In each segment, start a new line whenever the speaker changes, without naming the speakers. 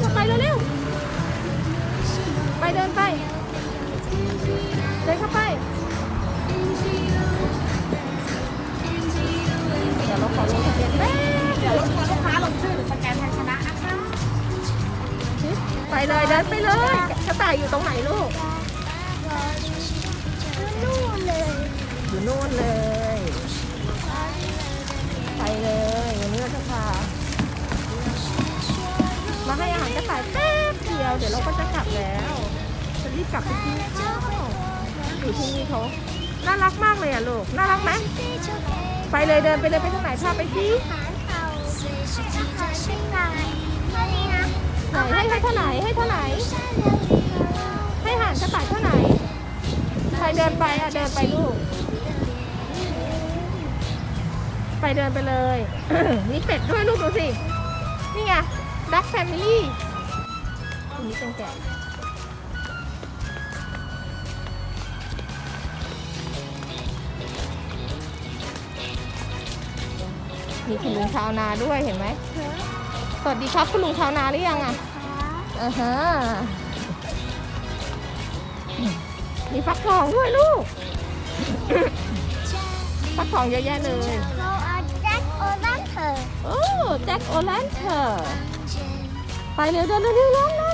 ขึ้นไปเร็วๆ ไปเดินไป
เดินเข้าไป เดี๋ยวเราข
อลงทะเบียนแป๊เดี๋ยวขอ
ลูกค้าลงชื่ออสแก
นแทนชนะนะคะ ไปเลยเดินไปเลยกระต่ายอยู่ตรงไหนลูก
อยู่นู่น
เลย อยู่นู่นเลย เดี๋ยวเราก็จะกลับแล้วจะรีบกลับไปกินข้าวอยู่ที่นี่เขาน่ารักมากเลยอะลูกน่ารักไหมไปเลยเดินไปเลยไปทางไหนพาไปสิ
หางเขาหางเป็นไงเท่านี้นะ
ไหนให้ให้เท่าไหนให้เท่าไหนให้หารกระต่ายเท่าไหนใครเดินไปอะเดินไปลูกไปเดินไปเลย มีเป็ดด้วยลูกดูสิ นี่ไงดักแฟมิลี่ นนี้เป็นแกะมีคุณลุงชาวนาด้วยเห็นไหม สวัสดีครับคุณลุงชาวนาหรือยังอะอ่าฮะมีฟักทองด้วยลูก ฟักทองเยอะแยะเลย
เราเอาแจ็คโอลันเถอะ
โอ้แจ็คโอแลนเธอร์ไปเร็วเดินเร็วเร็วร้อนร้อนร้อนวั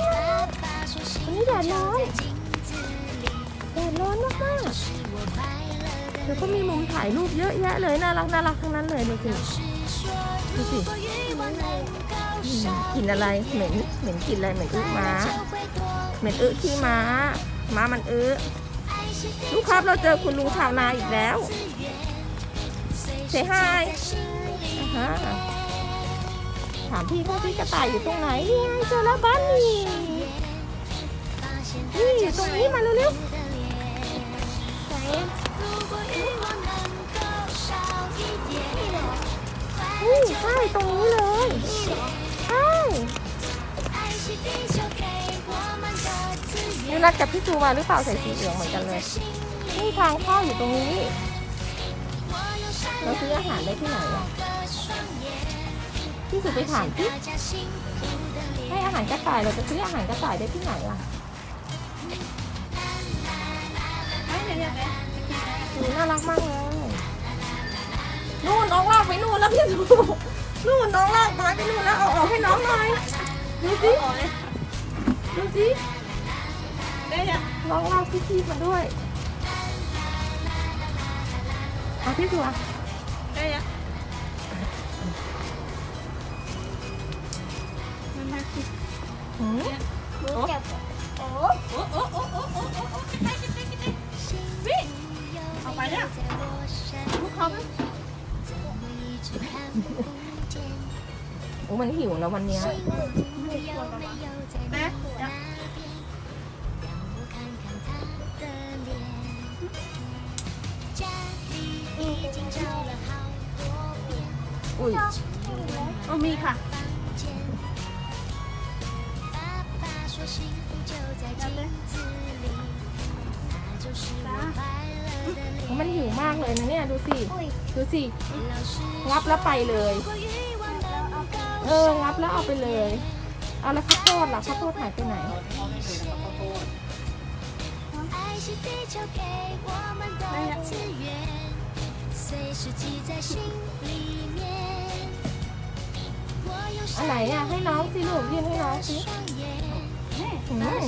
นี้แดดร้อนแดดร้อนมากมากๆเดี๋ยวก็มีมุมถ่ายรูปเยอะแยะเลยน่ารักน่ารักทั้งนั้นเลยดูสิดูสิอืมกลิ่นอะไรเหม็นเหม็นกลิ่นอะไรเหม็นอึม้าเหม็นอึขี้ม้า ม้ามันอึลูกครับเราเจอคุณลุงชาวนาอีกแล้วเซฮายถามพี่เขาที่กระต่ายอยู่ตรงไหนนี่ไงเจอแล้วบ้านนี่ นี่อยู่ตรงนี้มาเร็ว
ไหน
นี่ใช่ตรงนี้เลยใช่ยูนัดกับพี่จูมาหรือเปล่าใส่สีเหลืองเหมือนกันเลยนี่ทางเข้าอยู่ตรงนี้เราซื้ออาหารได้ที่ไหนอะพี่สุไปถามที่ให้อาหารกระต่ายเราจะซื้ออาหารกระต่ายได้ที่ไหนอะ ดูน่ารักมากเลยนู่นน้องลากไปนู่นแล้วพี่สุนู่นน้องลากไม้ไปนู่นแล้วเอาออกให้น้องหน่อยดูสิดูสิน้องลากพี่ชีพมาด้วยเอาพี่สุอะหืม
รู้จักโอ้
เอา ไปเนี่ยลูกเขาไหม
โอ้มันหิวแล้ววันเนี้ย
แม่
อุ้ย
เอามีค่ะ
มันหิวมากเลยนะเนี่ยดูสิ
อุ้ย
ดูสิงับแล้วไปเลย เอองับแล้วเอาไปเลย เอาแล้วข้าวโพดล่ะข้าวโพดหายไปไหนอันไหนอะให้น้องสิลูกยื่นให้น้องสิ อืม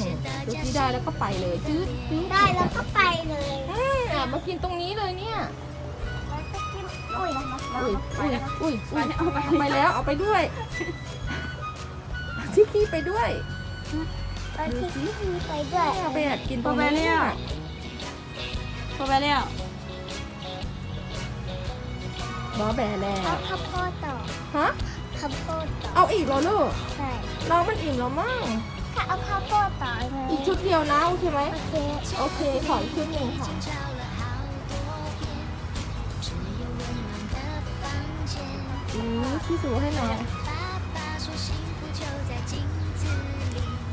ดูสิได้แล้วก็ไปเลยจืดจืด
ได้แล้วก็ไปเลย
อะมากินตรงนี้เลยเนี่ย
อุ้ย
อุ้ยอุ้ยอุ้ยอุ้ยเอาไปแล้วเอาไปด้วยชิคกี้ไปด้วย
ไปที่ที่ไปด้วย
เอาไปแอบกินตรงนี้เนี่ย
พอไปแล้ว
บอแบแล้ว
เอาข้าวโพดต่อ
ฮะ
ข้าวโพดต่อ
เอาอีกเหรอลูก
ใช่
น้องมันอิ่มแล้วมั้ง
ถ้าเอาข้าวโพดต่อเลย
อีกชุดเดียวนะ โอเคไหม
โอเค
โอเคขออีกชุดหนึ่งค่ะอืมพี่สูให้หน่อย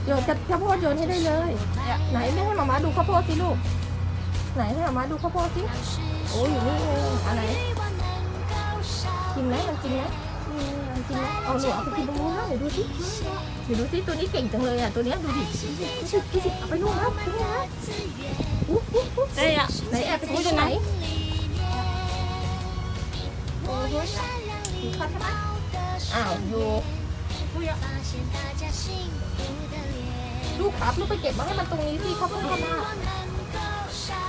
โยนกระข้าวโพดโยนให้ได้เลย ไหนไม่ให้หมาม้าดูข้าวโพดสิลูก ไหนให้หมาม้าดูข้าวโพดสิ โอ้ยอยู่นี่เองอะไรกินไหมมันกินไหมอืมมัน กินไหมเอาหนูเอาไปกินตรงนู้นนะเดี๋ยวดูสิเดี๋ยวดูสิตัวนี้เก่งจังเลยอะตัวเนี้ยดูดิดูสิดูสิเอาไปนู่นนะไปนู่นนะอุ๊บอุ๊บอุ๊บ
ได้อะ
ไหนแอบไปกินตรงไหนโอ้ยดูเขาใช่ไหมอ้าวอยู่ลูกครับลูกไปเก็บมาให้มันตรงนี้สิเขาเพิ่งทำมา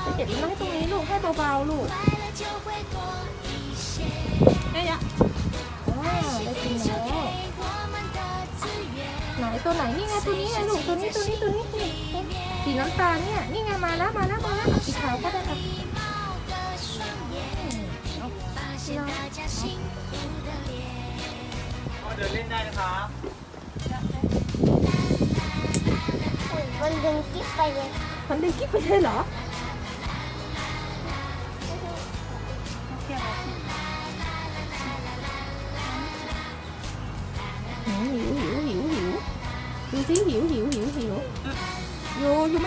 ไปเก็บมาให้ตรงนี้ลูกให้เบาๆลูก
ได้ยัง
อ่า ได้กินแล้วไหนตัวไหนนี่ไงตัวนี้ไงลูกตัวนี้ตัวนี้ตัวนี้นี่สีน้ำตาลเนี่ยนี่ไงมาแล้วมาแล้วมาแล้วสีขาวก็ได้ครับเอาเอา
เดินเล่นได้นะครับ
มันดึงกิ๊บไปเลย
มันดึงกิ๊บไปเลยเหรอ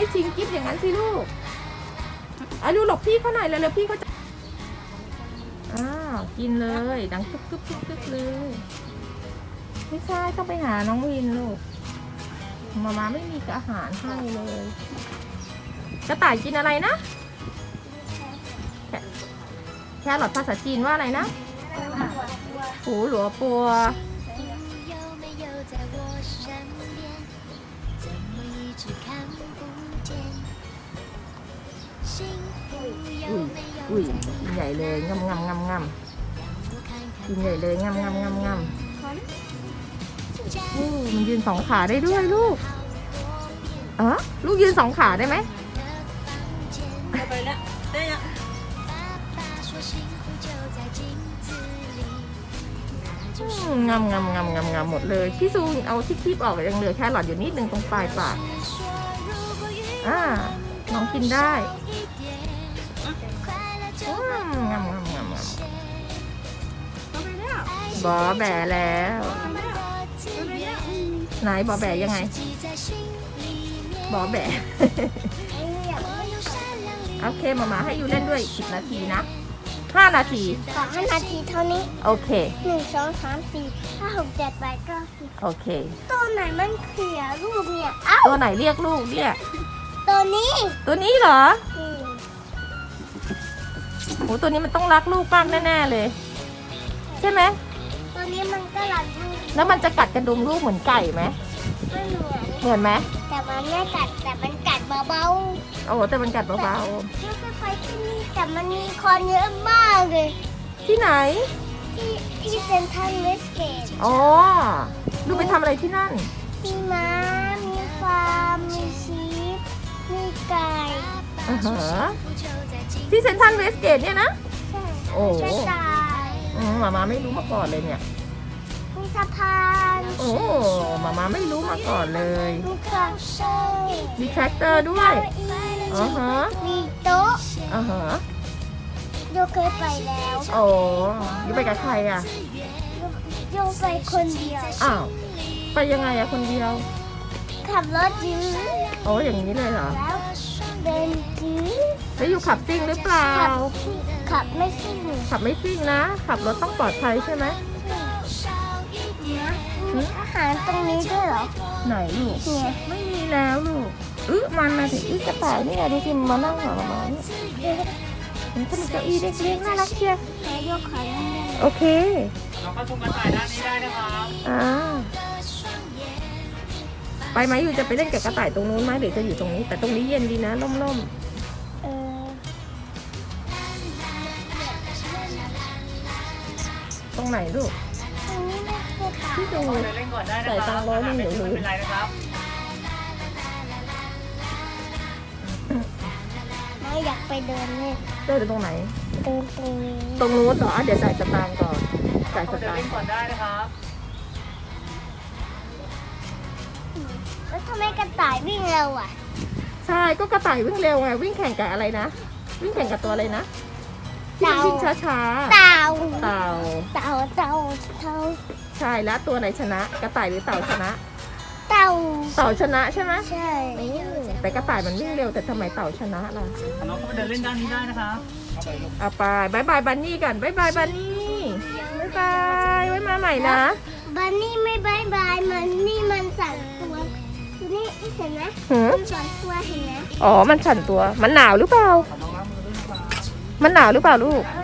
ไม่ทิ้งกิ๊บอย่างนั้นสิลูกอะดูหลบพี่เขาหน่อยเลยเร็วๆพี่เขาจะอ้าวกินเลยดังกึ๊บกึ๊บกึ๊บกึ๊บเลยไม่ใช่ต้องไปหาน้องวินลูกมามาไม่มีอาหารให้เลย กระต่ายกินอะไรนะ แคแครอทภาษาจีนว่าอะไรนะหูหลัวปัว อุ้ยกินใหญ่เลยงามงามงา
มงำ
กินใหญ่เลยงามงำงำงำโอ้มันยืนสองขาได้ด้วยลูกเออลูกยืนสองขาได้ไหม
ไปแล้วได้
แล้
ว
ง
มงำงำงำงำหมดเลย พี่ซูเอาที่คีบออกยังเหลือแค่หลอดอยู่นิดนึงตรงปลายปากอ่าน้องกินได้ บอแบแล้ว ไหนบอแบยังไง บอแบ โอเคมามาให้อยู่เล่นด้วยสิบนาทีนะห้านาที
ขอห้านาทีเท่านี้
โอเค
หนึ่งสองสามสี่ห้าหกเจ็ดแปดเก้าสิบ
โอเค
ตัวไหนมันเขียรูปเนี่ย เอ้า
ตัวไหนเรียกลูกเนี่ย
ตัวนี้
ตัวนี้เหรอ
อืม
โหตัวนี้มันต้องรักลูกมากแน่ๆเลย ใช่ไหม
ตัวนี้มันก็รักลูก
แล้วมันจะกัดกระดุมลูกเหมือนไก่ไหม
ไม่เหมือน
เหมือนไหม
แต่มันไม่กัดแต่มันกัดเบา
โอ้โหแต่มันกัดเบา
ๆที่ไปไปที่นี่แต่มันมีคนเยอะมากเลย
ๆที่ไหน
ที่ที่เซนทรัลเวสเกต
อ๋อลูกไปทำอะไรที่นั่น
มีม้า มีฟาร์ม มีชีฟมีไก่
อือฮะ ที่เซนทรัลเวสเกตเนี่ยนะ
ใช่
โอ้
ใช่ตาย
อืมมามาไม่รู้มาก่อนเลยเนี่ย
มี สะพาน
โอ้มามาไม่รู้มาก่อนเลย
มีเครื่องเต้น
มีแทรกเตอร์ด้วย อ๋อฮะ
มีโต๊ะ
อ่าฮะ
โยเคยไปแล้ว
โอ้ยูไปกับใครอะ
โยไปคนเดียว
อ้าว ไปยังไงอะคนเดียว
ขับรถยื้อ
โอ้อย่างนี้เลยเหรอ
แล้วเดินยื้อ
แล้วอยู่ขับซิ่งหรือเปล่า
ขับขับไม่ซิ่ง
ขับไม่ซิ่งนะ ขับรถต้องปลอดภัยใช่ไหม
นะ มีอาหารตรงนี้ด้วยเหรอ
ไหนลูก
เนี่ย
ไม่มีแล้วลูกอึะมันนะสิอึะกระต่ายนี่ไงดูสิมันมานั่งหามาเนี่ยมันก็มีเก้าอี้เล็กๆน่ารักเชียว
นายกขอนั่งได้
โอเค
เราก็ชมกระต่ายด้านนี้ได้นะครับ
อ่าไปไหมอยู่จะไปเล่นกับกระต่ายตรงนู้นไหมหรือจะอยู่ตรงนี้ แต่ตรงนี้เย็นดีนะร่ม
เออ
ๆตรงไหนลูก พี่ดู
เดินเล่นก่อนได้นะครับ
ใส่ตังค์ร้อยหนึ่ง
ไม่
เดี๋ยว
เป็นไรนะครับ
ไม่อยากไปเดินเล่น
เดินตรงไหน
เดินตรงนี้
ตรงนู้นเหรออะเดี๋ยวจ่ายสตางค์ก่อนจ่ายส
เดิน
ตาง
เล่น
ค์
ก่อนได้นะครับ
แล้วทำไมกระต่ายวิ่งเร็วอะ
ใช่ก็กระต่ายวิ่งเร็วไงวิ่งแข่งกับอะไรนะ วิ่งแข่งกับตัวอะไรนะที่มัน
เต่า
วิ่งช้า
เต่า
ๆเต่า
เต่าเต่าเต่า
ใช่แล้วตัวไหนชนะ กระต่ายหรือเต่าชนะ
เต่า
เต่าชนะใช่ไหม
ใช่
เออแต่กระต่ายมันวิ่งเร็วแต่ทำไมเต่าชนะล่ะ
น้องก็ไปเดินเล่นด้านนี้ได้นะครับเอาไปลูก
เอาไปบายบายบันนี่กันบายบายบันนี่บายบายไว้มาใหม่นะ
บันนี่ไม่บายบายมันนี่มันสั่นตัวดูนี่เห็นไหม
หืม
มันสั่นตัวเห็นไหม
อ๋อมันสั่นตัวมันหนาวหรือเปล่า
เอาน้องล้างมือด้วยนะครับ
มันหนาวหรือเปล่าลูก
มันหนาว
อื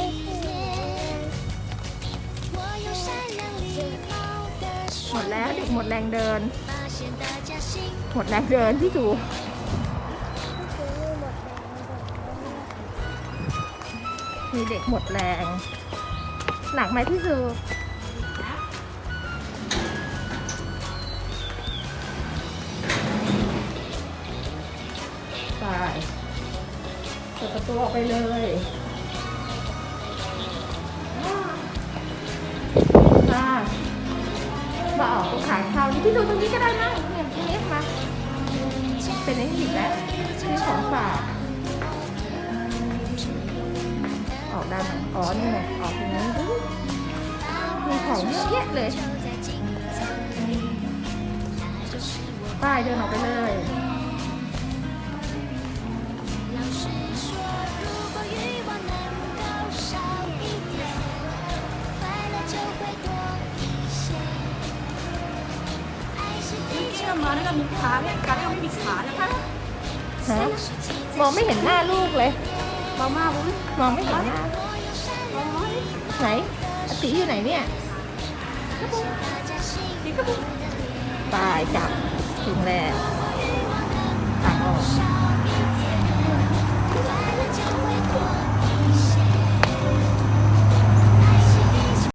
หมดแล้วเด็กหมดแรงเดิน หมดแรงเดินพี่สูมีเด็กหมดแรง หนักไหมพี่สูตายเปิดประตูออกไปเลย ก็ออกก็ขายข้าวนี่พี่ดูตรงนี้ก็ได้มั้เนี่ยเทปมาเป็นเอ็กซ์ติกแล้วชื่อของฝากออกได้ไหมอ๋อนี่ไงออกตรงนี้มีของเยอะะเลยป้ายเดินออกไปเลย
เามีขาเนี่ยการเราไม่มีขานะคะ
ฮะมองไม่เห็นหน้าลูกเลย
มองมาบุ้ย
มองไม่เห็นหน้าไหนอติอยู่ไหนเนี่ย
กระปุกกระ
ปุกตายจับถึงแล้ว
ตักออก